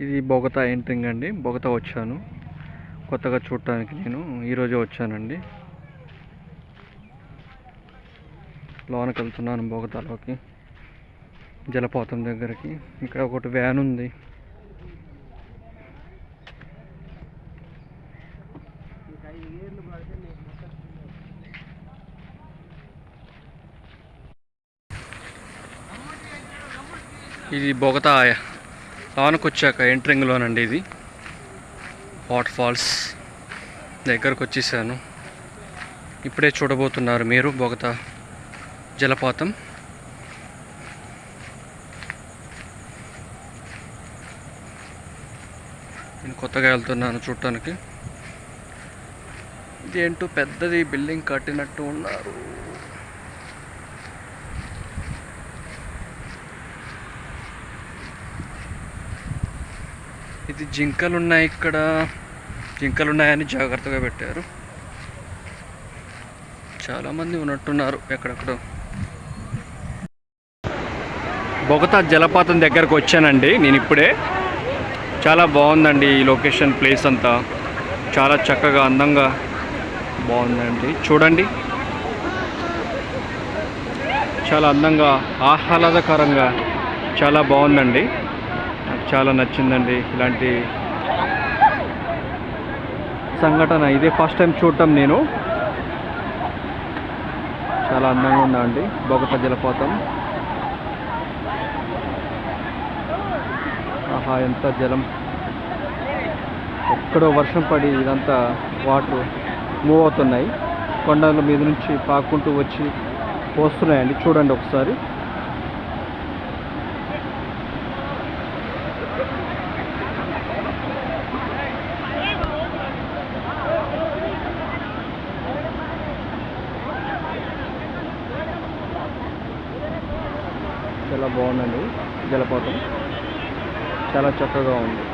ఇది బొగతా ఎంట్రింగ్ అండి? బొగతా వచ్చాను. కొత్తగా చూడటానికి నేను ఈరోజే వచ్చానండి. లోనకి వెళ్తున్నాను బొగతాలోకి. జలపాతం దగ్గరికి. ఇక్కడ ఒకటి వ్యాన్ ఉంది. ఇది బొగతా లోనకు వచ్చాక ఎంట్రింగ్లోనండి ఇది. Waterfalls. దగ్గరకు వచ్చేసాను ఇప్పుడే చూడబోతున్నారు మీరు బొగతా జలపాతం. నేను కొత్తగా వెళ్తున్నాను చూడటానికి. ఇదేంటో పెద్దది బిల్డింగ్ కట్టినట్టు ఉన్నారు. ఇది జింకలు ఉన్నాయి ఇక్కడ. జింకలు ఉన్నాయని జాగ్రత్తగా పెట్టారు. చాలామంది ఉన్నట్టున్నారు ఎక్కడెక్కడ. బొగతా జలపాతం దగ్గరకు వచ్చానండి నేను ఇప్పుడే. చాలా బాగుందండి ఈ లొకేషన్ ప్లేస్ అంతా. చాలా చక్కగా అందంగా బాగుందండి. చూడండి. చాలా అందంగా ఆహ్లాదకరంగా చాలా బాగుందండి. చాలా నచ్చిందండి ఇలాంటి సంఘటన. ఇదే ఫస్ట్ టైం చూడటం నేను. చాలా అందంగా ఉందండి బొగత జలపాతం. ఆహా ఎంత జలం. ఎక్కడో వర్షం పడి ఇదంతా వాటర్ మూవ్ అవుతున్నాయి. కొండల మీద నుంచి పాకుంటూ వచ్చి వస్తున్నాయండి. చూడండి ఒకసారి. చాలా బాగుందండి జలపాతం. చాలా చక్కగా ఉంది.